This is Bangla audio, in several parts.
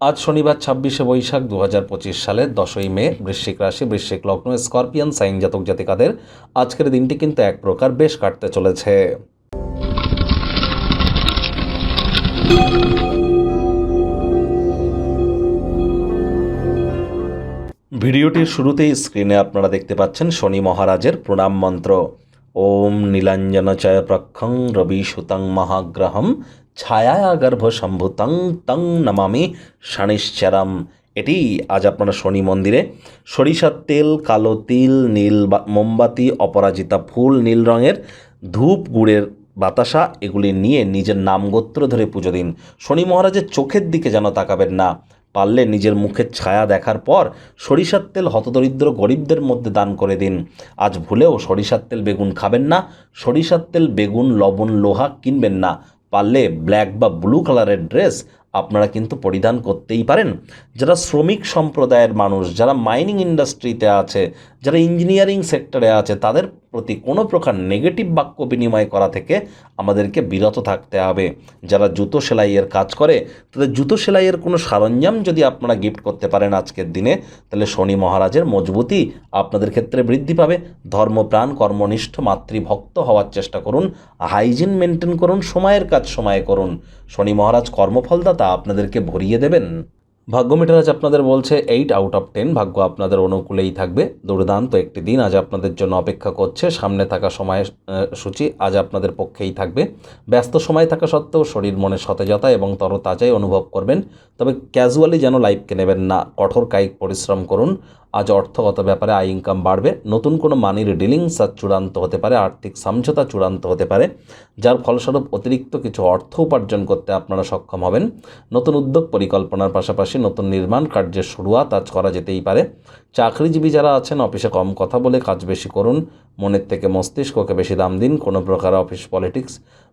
আজ শনিবার ছাব্বিশে বৈশাখ দু হাজার পঁচিশ সালের দশই মে, বৃশ্চিক রাশি, বৃশ্চিক লগ্ন, স্করপিয়ান, সাইন জাতক জাতিকাদের আজকের দিনটি কিন্তু এক প্রকার বেশ কাটতে চলেছে। ভিডিওটির শুরুতেই স্ক্রিনে আপনারা দেখতে পাচ্ছেন শনি মহারাজের প্রণাম মন্ত্র। ওম নীলাঞ্জনচয় প্রক্ষং রবি সুতং মহাগ্রহম ছায়া গর্ভ সম্ভুতং তং নমামি শানিশ্চরম। এটি আজ আপনারা শনি মন্দিরে সরিষার তেল, কালো তিল, নীল মোমবাতি, অপরাজিতা ফুল, নীল রঙের ধূপ, গুড়ের বাতাসা, এগুলি নিয়ে নিজের নাম গোত্র ধরে পুজো দিন। শনি মহারাজের চোখের দিকে যেন তাকাবেন না, পারলে নিজের মুখের ছায়া দেখার পর সরিষার তেল হতদরিদ্র গরিবদের মধ্যে দান করে দিন। আজ ভুলেও সরিষার তেল বেগুন খাবেন না, সরিষার তেল বেগুন, লবণ, লোহা কিনবেন না। পারলে ব্ল্যাক বা ব্লু কালারের ড্রেস আপনারা কিন্তু পরিধান করতেই পারেন। যারা শ্রমিক সম্প্রদায়ের মানুষ, যারা মাইনিং ইন্ডাস্ট্রিতে আছে, যারা ইঞ্জিনিয়ারিং সেক্টরে আছে, তাদের প্রতি কোনো প্রকার নেগেটিভ বাক্য বিনিময় করা থেকে আমাদেরকে বিরত থাকতে হবে। যারা জুতো সেলাইয়ের কাজ করে, তাদের জুতো সেলাইয়ের কোনো সরঞ্জাম যদি আপনারা গিফট করতে পারেন আজকের দিনে, তাহলে শনি মহারাজের মজবুতি আপনাদের ক্ষেত্রে বৃদ্ধি পাবে। ধর্মপ্রাণ, কর্মনিষ্ঠ, মাতৃভক্ত হওয়ার চেষ্টা করুন। হাইজিন মেনটেন করুন, সময়ের কাজ সময়ে করুন। শনি মহারাজ কর্মফলদাতা, আপনাদেরকে ভরিয়ে দেবেন। ভাগ্য মিটার আজ আপনাদের বলছে এইট আউট অফ টেন ভাগ্য আপনাদের অনুকূলেই থাকবে। দুর্দান্ত একটি দিন। আজ আপনাদের জন্য অপেক্ষা করছে। সামনে থাকা সময় সূচি আজ আপনাদের পক্ষেই থাকবে। ব্যস্ত সময় থাকা সত্ত্বেও শরীর মনে সতেজতা এবং তরতাজাই অনুভব করবেন। তবে ক্যাজুয়ালি যেন লাইফকে নেবেন না, কঠোর কায়িক পরিশ্রম করুন। আজ অর্থগত ব্যাপারে আয় ইনকাম বাড়বে। নতুন কোনো মানির ডিলিংস আজ চূড়ান্ত হতে পারে। আর্থিক সমঝোতা চূড়ান্ত হতে পারে। যার ফলস্বরূপ অতিরিক্ত কিছু অর্থ উপার্জন করতে আপনারা সক্ষম হবেন। নতুন উদ্যোগ পরিকল্পনার পাশাপাশি নতুন নির্মাণ কার্যের শুরুয়াত আজ করা যেতেই পারে। চাকরিজীবী যারা আছেন, অফিসে কম কথা বলে কাজ বেশি করুন। মনের থেকে মস্তিষ্ককে বেশি দাম দিন। কোনো প্রকার অফিস পলিটিক্স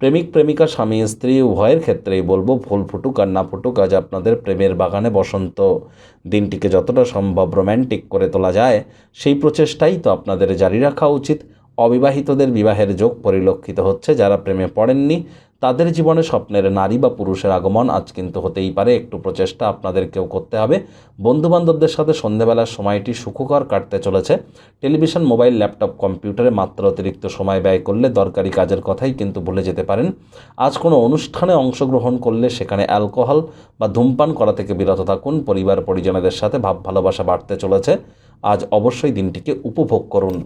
প্রেমিক, প্রেমিকা, স্বামী, স্ত্রী, উভয়ের ক্ষেত্রেই বলব, ফুল ফুটুক আর না ফুটুক, আজ আপনাদের প্রেমের বাগানে বসন্ত। দিনটিকে যতটা সম্ভব রোম্যান্টিক করে তোলা যায়, সেই প্রচেষ্টাই তো আপনাদের জারি রাখা উচিত। অবিবাহিতদের বিবাহের যোগ পরিলক্ষিত হচ্ছে, যারা প্রেমে পড়েননি তাদের জীবনে স্বপ্নের নারী বা পুরুষের আগমন আজ কিন্তু হতেই পারে। একটু প্রচেষ্টা আপনাদেরকেও করতে হবে। বন্ধুবান্ধবদের সাথে সন্ধেবেলার সময়টি সুখকর কাটতে চলেছে। টেলিভিশন, মোবাইল, ল্যাপটপ, কম্পিউটারে মাত্র অতিরিক্ত সময় ব্যয় করলে দরকারি কাজের কথাই কিন্তু ভুলে যেতে পারেন। আজ কোনো অনুষ্ঠানে অংশগ্রহণ করলে সেখানে অ্যালকোহল বা ধূমপান করা থেকে বিরত থাকুন। পরিবার পরিজনদের সাথে ভাব ভালোবাসা বাড়তে চলেছে। আজ অবশ্যই দিনটিকে উপভোগ করুন।